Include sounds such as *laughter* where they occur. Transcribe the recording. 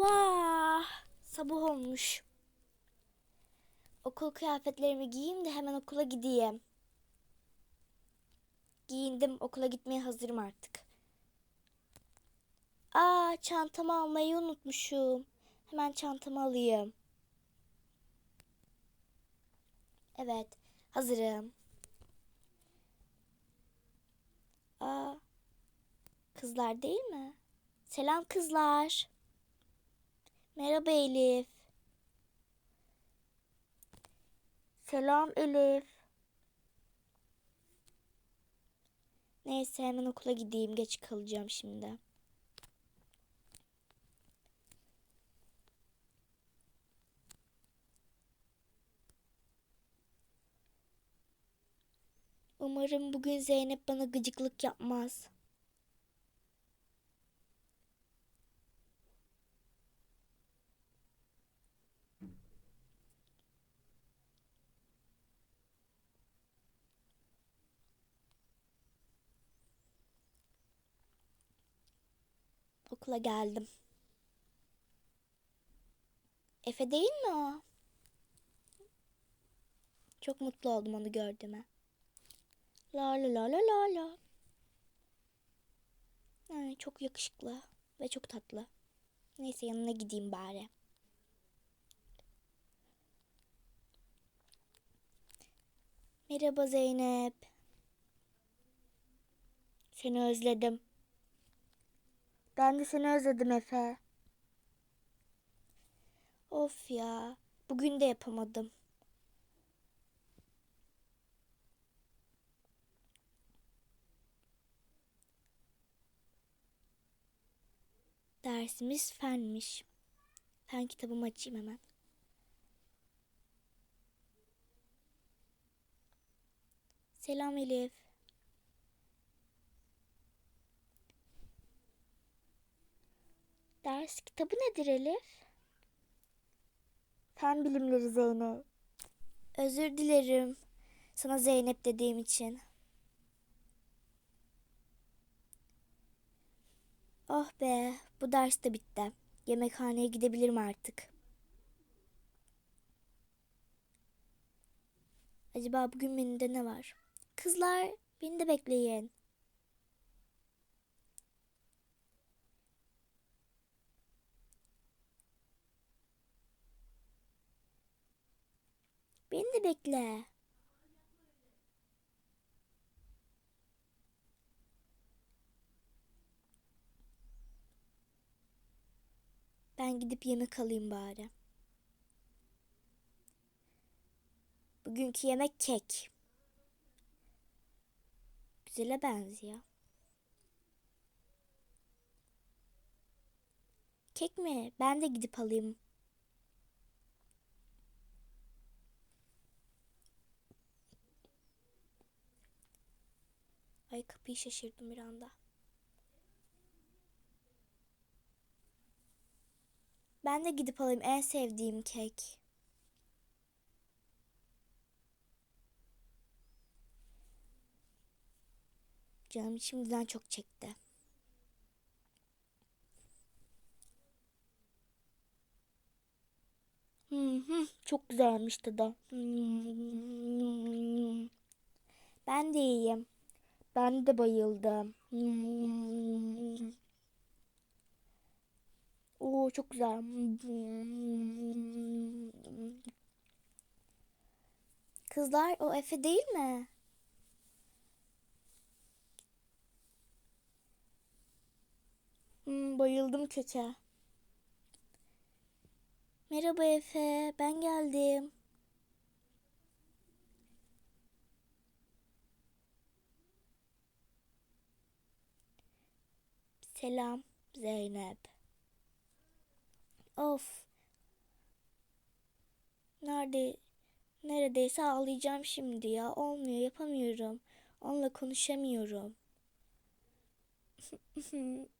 Vah! Sabah olmuş. Okul kıyafetlerimi giyeyim de hemen okula gideyim. Giyindim, okula gitmeye hazırım artık. Aa, çantamı almayı unutmuşum. Hemen çantamı alayım. Evet, hazırım. Aa, kızlar değil mi? Selam kızlar. Merhaba Elif. Selam Elif. Neyse hemen okula gideyim. Geç kalacağım şimdi. Umarım bugün Zeynep bana gıcıklık yapmaz. Okula geldim. Efe değil mi o? Çok mutlu oldum onu gördüğüme. La la la la la la. Ay, çok yakışıklı ve çok tatlı. Neyse yanına gideyim bari. Merhaba Zeynep. Seni özledim. Ben de seni özledim Efe. Of ya. Bugün de yapamadım. Dersimiz fenmiş. Fen kitabımı açayım hemen. Selam Elif. Ders kitabı nedir Elif? Fen bilimleri Zeynep. Özür dilerim sana Zeynep dediğim için. Oh be, bu ders de bitti. Yemekhaneye gidebilirim artık. Acaba bugün menüde ne var? Kızlar, beni de bekleyin. Beni de bekle. Ben gidip yemek alayım bari. Bugünkü yemek kek. Güzele benziyor. Kek mi? Ben de gidip alayım. Ay kapıyı şaşırdım bir anda. Ben de gidip alayım en sevdiğim kek. Canım şimdiden çok çekti. Hı hı, çok güzelmiş tadı. Ben de iyiyim. Ben de bayıldım. *laughs* Oo çok güzel. Kızlar o Efe değil mi? Hmm, bayıldım keke. Merhaba Efe, ben geldim. Selam Zeynep. Of. Nerede neredeyse ağlayacağım şimdi ya. Olmuyor, yapamıyorum. Onunla konuşamıyorum. *laughs*